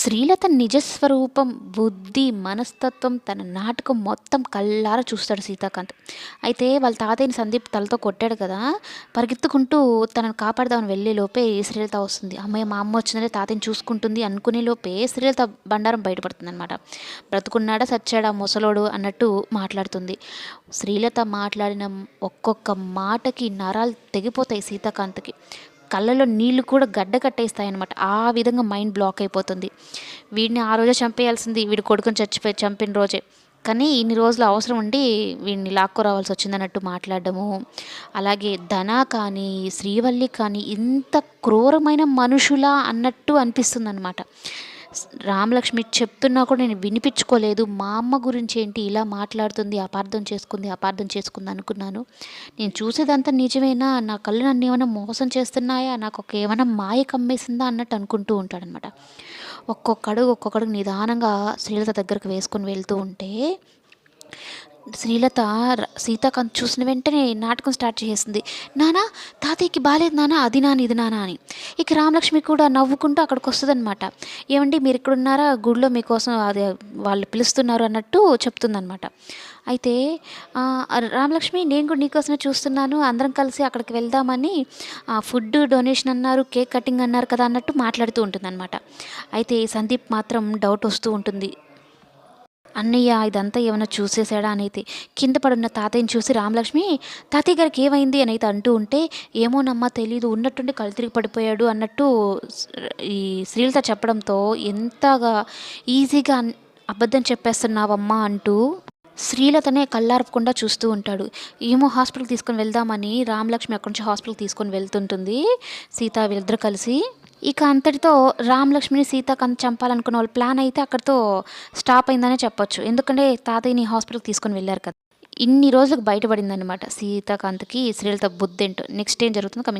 శ్రీలత నిజస్వరూపం బుద్ధి మనస్తత్వం తన నాటకం మొత్తం కళ్ళారా చూస్తాడు సీతాకాంత్. అయితే వాళ్ళ తాతయ్యని సందీప్ తలతో కొట్టాడు కదా పరిగెత్తుకుంటూ తనను కాపాడదామని వెళ్ళే లోపే శ్రీలత వస్తుంది. అమ్మాయి మా అమ్మ వచ్చిందంటే తాతయ్యని చూసుకుంటుంది అనుకునే లోపే శ్రీలత బండారం బయటపడుతుంది అనమాట బ్రతుకున్నాడా సచ్చాడా ముసలోడు అన్నట్టు మాట్లాడుతుంది. శ్రీలత మాట్లాడిన ఒక్కొక్క మాటకి నరాలు తెగిపోతాయి సీతాకాంత్కి. కళ్ళలో నీళ్ళు కూడా గడ్డ కట్టేస్తాయి అనమాట ఆ విధంగా మైండ్ బ్లాక్ అయిపోతుంది. వీడిని ఆ రోజే చంపేయాల్సింది వీడి కొడుకుని చచ్చిపోయి చంపిన రోజే. కానీ ఇన్ని రోజులు అవసరం ఉండి వీడిని లాక్కోరావాల్సి వచ్చిందన్నట్టు మాట్లాడడము. అలాగే ధన కానీ శ్రీవల్లి కానీ ఇంత క్రూరమైన మనుషులా అన్నట్టు అనిపిస్తుంది అనమాట రామలక్ష్మి చెప్తున్నా కూడా నేను వినిపించుకోలేదు. మా అమ్మ గురించి ఏంటి ఇలా మాట్లాడుతుంది అపార్థం చేసుకుంది అపార్థం చేసుకుంది అనుకున్నాను. నేను చూసేదంతా నిజమేనా? నా కళ్ళు నన్ను ఏమైనా మోసం చేస్తున్నాయా? నాకు ఒక ఏమైనా మాయ కమ్మేసిందా అన్నట్టు అనుకుంటూ ఉంటాడనమాట. ఒక్కొక్కడు ఒక్కొక్కడు నిదానంగా శ్రీలత దగ్గరకు వేసుకొని వెళ్తూ ఉంటే శ్రీలత సీతాకాంత్ చూసిన వెంటనే నాటకం స్టార్ట్ చేసేసింది. నానా తాతయ్యకి బాలేదు నానా అది నాని ఇది నానా అని. ఇక రామలక్ష్మి కూడా నవ్వుకుంటూ అక్కడికి వస్తుందన్నమాట ఏమండి మీరు ఇక్కడున్నారా గుడిలో మీకోసం అది వాళ్ళు పిలుస్తున్నారు అన్నట్టు చెప్తుందనమాట అయితే రామలక్ష్మి నేను కూడా నీకోసమే చూస్తున్నాను అందరం కలిసి అక్కడికి వెళ్దామని ఆ, ఫుడ్ డొనేషన్ అన్నారు కేక్ కటింగ్ అన్నారు కదా అన్నట్టు మాట్లాడుతూ ఉంటుందన్నమాట. అయితే సందీప్ మాత్రం డౌట్ వస్తూ ఉంటుంది. అన్నయ్య ఇదంతా ఏమైనా చూసేసాడా అని కింద పడున్న తాతయ్యని చూసి రామలక్ష్మి తాతయ్య గారికి ఏమైంది? అని అయితే అంటూ ఉంటే ఏమోనమ్మా తెలీదు ఉన్నట్టుండి కళ్ళు తిరిగి పడిపోయాడు అన్నట్టు ఈ శ్రీలత చెప్పడంతో ఎంతగా ఈజీగా అబద్ధం చెప్పేస్తున్నావమ్మా అంటూ శ్రీలతనే కళ్ళార్పకుండా చూస్తూ ఉంటాడు. ఏమో హాస్పిటల్కి తీసుకొని వెళ్దామని రామలక్ష్మి అక్కడి నుంచి హాస్పిటల్కి తీసుకొని వెళ్తుంటుంది. సీత వీళ్ళిద్దరు కలిసి ఇక అంతటితో రామలక్ష్మిని సీతాకాంత్ చంపాలనుకున్న వాళ్ళ ప్లాన్ అయితే అక్కడితో స్టాప్ అయిందనే చెప్పొచ్చు. ఎందుకంటే తాతయ్యని హాస్పిటల్కి తీసుకొని వెళ్ళారు కదా. ఇన్ని రోజులకు బయటపడిందనమాట సీతాకాంత్కి శ్రీలత బుద్ధింటు నెక్స్ట్ ఏం జరుగుతుందో కమింగ్